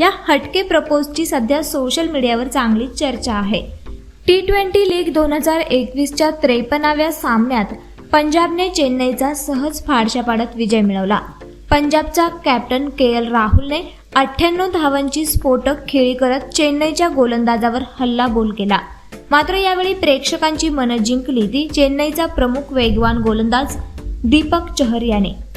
या हटके प्रपोजची सध्या सोशल मीडियावर चांगली चर्चा आहे. टी ट्वेंटी लीग दोन हजार एकवीसच्या त्रेपन्नाव्या सामन्यात पंजाबने चेन्नईचा सहज फाडशा पाडत विजय मिळवला. पंजाबचा कॅप्टन के एल राहुलने अठ्ठ्याण्णव धावांची स्फोटक खेळी करत चेन्नईच्या गोलंदाजावर हल्लाबोल केला. मात्र यावेळी प्रेक्षकांची मनं जिंकली ती चेन्नईचा प्रमुख वेगवान गोलंदाज दीपक चहर याने.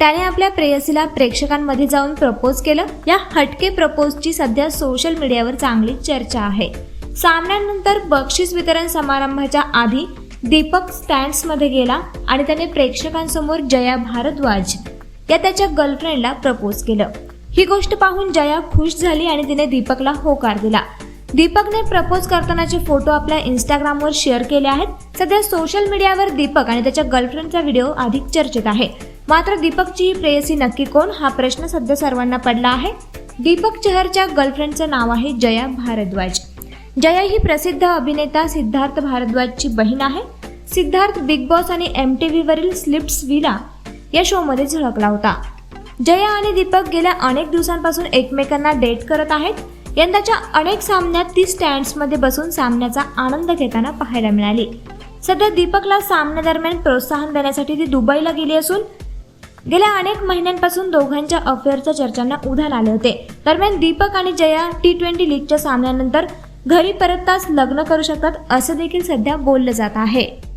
त्याने आपल्या प्रेयसीला प्रेक्षकांमध्ये जाऊन प्रपोज केलं. या हटके प्रपोजची सध्या सोशल मीडियावर चांगली चर्चा आहे. सामन्यानंतर बक्षीस वितरण समारंभाच्या आधी दीपक स्टँड्समध्ये गेला आणि त्याने प्रेक्षकांसमोर जया भारद्वाज या त्याच्या गर्लफ्रेंडला प्रपोज केलं. ही गोष्ट पाहून जया खुश झाली आणि तिने दीपकला होकार दिला. दीपकने प्रपोज करतानाचे फोटो आपल्या इंस्टाग्रामवर शेअर केले आहेत. सध्या सोशल मीडियावर दीपक आणि त्याच्या गर्लफ्रेंडचा व्हिडिओ अधिक चर्चेत आहे. मात्र दीपकची ही प्रेयसी नक्की कोण? हा प्रश्न सध्या सर्वांना पडला आहे. दीपक चहरच्या गर्लफ्रेंडचं नाव आहे जया भारद्वाज. जया ही प्रसिद्ध अभिनेता सिद्धार्थ भारद्वाजची बहीण आहे. सिद्धार्थ बिग बॉस आणि एम टी व्हीवरील स्लिप्स विला या शोमध्ये झळकला होता. जया आणि दीपक गेल्या अनेक दिवसांपासून एकमेकांना डेट करत आहेत. यंदाच्या अनेक सामन्यात ती स्टँड्समध्ये बसून सामन्याचा आनंद घेताना पाहायला मिळाली. सध्या दीपकला सामन्यादरम्यान प्रोत्साहन देण्यासाठी ती दुबईला गेली असून गेल्या अनेक महिन्यांपासून दोघांच्या अफेअरच्या चर्चांना उधाण आले होते. दरम्यान दीपक आणि जया टी ट्वेंटी लीगच्या सामन्यानंतर घरी परतताच लग्न करू शकतात असं देखील सध्या बोललं जात आहे.